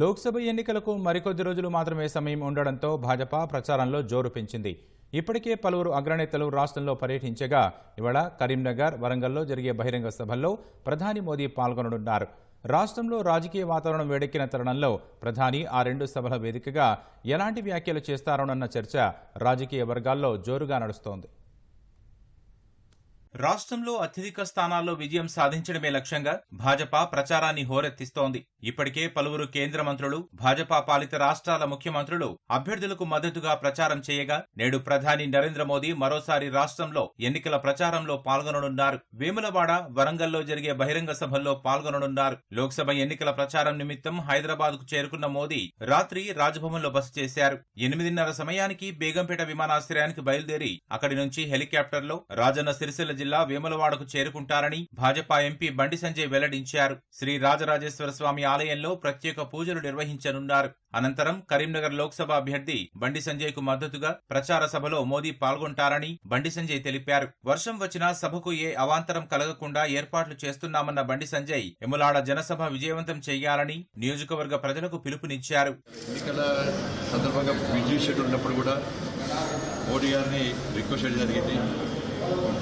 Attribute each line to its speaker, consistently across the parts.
Speaker 1: లోక్సభ ఎన్నికలకు మరికొద్ది రోజులు మాత్రమే సమయం ఉండడంతో భాజపా ప్రచారంలో జోరు పెంచింది. ఇప్పటికే పలువురు అగ్రనేతలు రాష్ట్రంలో పర్యటించగా ఇవాళ కరీంనగర్ వరంగల్లో జరిగే బహిరంగ సభల్లో ప్రధాని మోదీ పాల్గొననున్నారు. రాష్ట్రంలో రాజకీయ వాతావరణం వేడెక్కిన తరుణంలో ప్రధాని ఆ రెండు సభల వేదికగా ఎలాంటి వ్యాఖ్యలు చేస్తారోనన్న చర్చ రాజకీయ వర్గాల్లో జోరుగా నడుస్తోంది. రాష్ట్రంలో అత్యధిక స్థానాల్లో విజయం సాధించడమే లక్ష్యంగా భాజపా ప్రచారాన్ని హోరెత్తిస్తోంది. ఇప్పటికే పలువురు కేంద్ర మంత్రులు భాజపా పాలిత రాష్ట్రాల ముఖ్యమంత్రులు అభ్యర్థులకు మద్దతుగా ప్రచారం చేయగా నేడు ప్రధాని నరేంద్ర మోదీ మరోసారి రాష్ట్రంలో ఎన్నికల ప్రచారంలో పాల్గొననున్నారు. వేములవాడ వరంగల్లో జరిగే బహిరంగ సభల్లో పాల్గొననున్నారు. లోక్సభ ఎన్నికల ప్రచారం నిమిత్తం హైదరాబాద్కు చేరుకున్న మోదీ రాత్రి రాజ్భవన్లో బస చేశారు. ఎనిమిదిన్నర సమయానికి బేగంపేట విమానాశ్రయానికి బయలుదేరి అక్కడి నుంచి హెలికాప్టర్లో రాజన్న సిరిసిల్ల జిల్లా వేములవాడకు చేరుకుంటారని భాజపా ఎంపీ బండి సంజయ్ వెల్లడించారు. శ్రీ రాజరాజేశ్వర స్వామి ఆలయంలో ప్రత్యేక పూజలు నిర్వహించనున్నారు. అనంతరం కరీంనగర్ లోక్సభ అభ్యర్థి బండి సంజయ్కు మద్దతుగా ప్రచార సభలో మోదీ పాల్గొంటారని బండి సంజయ్ తెలిపారు. వర్షం వచ్చినా సభకు ఏ అవాంతరం కలగకుండా ఏర్పాట్లు చేస్తున్నామన్న బండి సంజయ్ ఎములాడ జనసభ విజయవంతం చేయాలని నియోజకవర్గ ప్రజలకు పిలుపునిచ్చారు.
Speaker 2: ఎన్నికల సందర్భంగా బిజీ షెడ్యూల్ ఉన్నప్పుడు కూడా మోడీ గారిని రిక్వెస్ట్ చేయడం జరిగింది.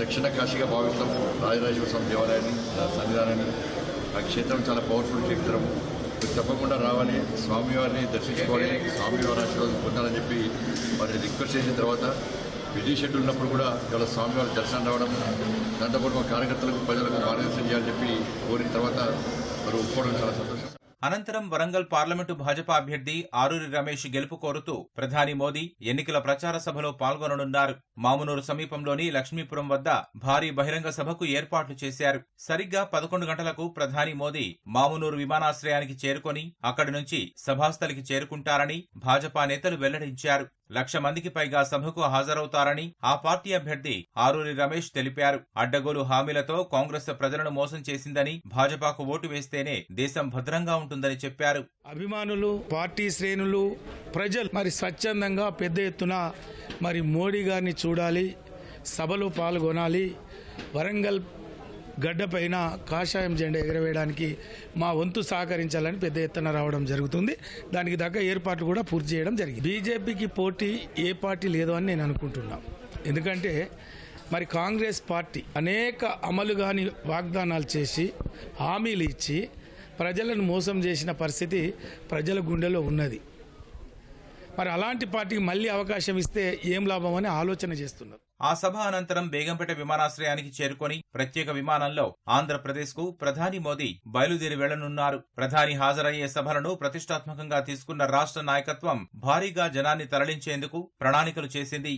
Speaker 2: దక్షిణ కాశీగా భావిస్తాము రాజరాజేశ్వర స్వామి దేవాలయాన్ని సన్నిధానాన్ని ఆ క్షేత్రం చాలా పవర్ఫుల్ క్షేత్రం. మీరు తప్పకుండా రావాలి స్వామివారిని దర్శించుకోవాలి స్వామివారి ఆశీర్వాదం పొందాలని చెప్పి వారిని రిక్వెస్ట్ చేసిన తర్వాత బిజీ షెడ్యూల్ ఉన్నప్పుడు కూడా ఇవాళ స్వామివారి దర్శనం రావడం దాంతోపాటు మా కార్యకర్తలకు ప్రజలకు మార్గదర్శనం చేయాలని చెప్పి కోరిన తర్వాత వారు ఒప్పుకోవడం చాలా సంతోషం.
Speaker 1: అనంతరం వరంగల్ పార్లమెంటు భాజపా అభ్యర్థి ఆరూరి రమేష్ గెలుపు కోరుతూ ప్రధాని మోదీ ఎన్నికల ప్రచార సభలో పాల్గొననున్నారు. మామునూరు సమీపంలోని లక్ష్మీపురం వద్ద భారీ బహిరంగ సభకు ఏర్పాట్లు చేశారు. సరిగ్గా పదకొండు గంటలకు ప్రధాని మోదీ మామునూరు విమానాశ్రయానికి చేరుకొని అక్కడి నుంచి సభాస్థలికి చేరుకుంటారని భాజపా నేతలు వెల్లడించారు. లక్ష మందికి పైగా సభకు హాజరవుతారని ఆ పార్టీ అభ్యర్థి ఆరూరి రమేష్ తెలిపారు. అడ్డగోలు హామీలతో కాంగ్రెస్ ప్రజలను మోసం చేసిందని భాజపాకు ఓటు వేస్తేనే దేశం భద్రంగా ఉంటుందని చెప్పారు.
Speaker 3: అభిమానులు పార్టీ శ్రేణులు ప్రజలు మరి స్వచ్ఛందంగా పెద్ద ఎత్తున మరి మోడీ గారిని చూడాలి సభలో పాల్గొనాలి వరంగల్ గడ్డపైన కాషాయం జెండా ఎగరవేయడానికి మా వంతు సహకరించాలని పెద్ద ఎత్తున రావడం జరుగుతుంది. దానికి తగ్గ ఏర్పాట్లు కూడా పూర్తి చేయడం జరిగింది. బీజేపీకి పోటీ ఏ పార్టీ లేదు అని నేను అనుకుంటున్నా. ఎందుకంటే మరి కాంగ్రెస్ పార్టీ అనేక అమలు కాని వాగ్దానాలు చేసి హామీలు ఇచ్చి ప్రజలను మోసం చేసిన పరిస్థితి ప్రజల గుండెలో ఉన్నది. మరి అలాంటి పార్టీకి మళ్ళీ అవకాశం ఇస్తే ఏం లాభం అని ఆలోచన చేస్తున్నారు.
Speaker 1: ఆ సభ అనంతరం బేగంపేట విమానాశ్రయానికి చేరుకొని ప్రత్యేక విమానంలో ఆంధ్రప్రదేశ్కు ప్రధాని మోదీ బయలుదేరి వెళ్ళనున్నారు. ప్రధాని హాజరయ్యే సభలను ప్రతిష్టాత్మకంగా తీసుకున్న రాష్ట్ర నాయకత్వం భారీగా జనాన్ని తరలించేందుకు ప్రణాళికలు చేసింది.